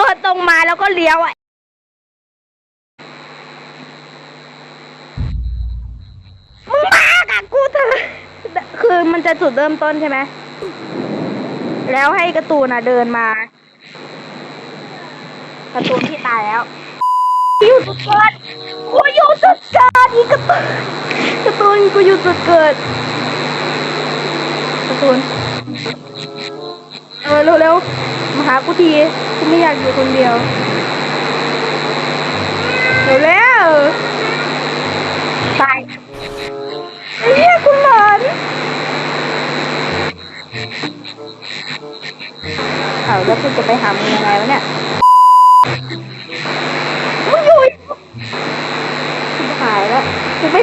ดินตรงมาแล้วก็เลี้ยวอะมึงมากับกูเถอะคือมันจะจุดเริ่มต้นใช่ไหมแล้วให้กร์ตูนอะเดินมา กร์ตูนที่ตายแล้วอยู่จุดเกิดกูอยู่จุดเกิดอีกกร์ตูนกร์ตูนกูอยู่จุดเกิดกร์ตูนเออเร็วๆมาหากูที ไม่อยากอยู่คนเดียว เดี๋ยวแล้วตายเรียคุณหลอนเอาแล้วคุณจะไปหามันยังไงวะเนี่ยมึงอยู่หายแล้วจะไม่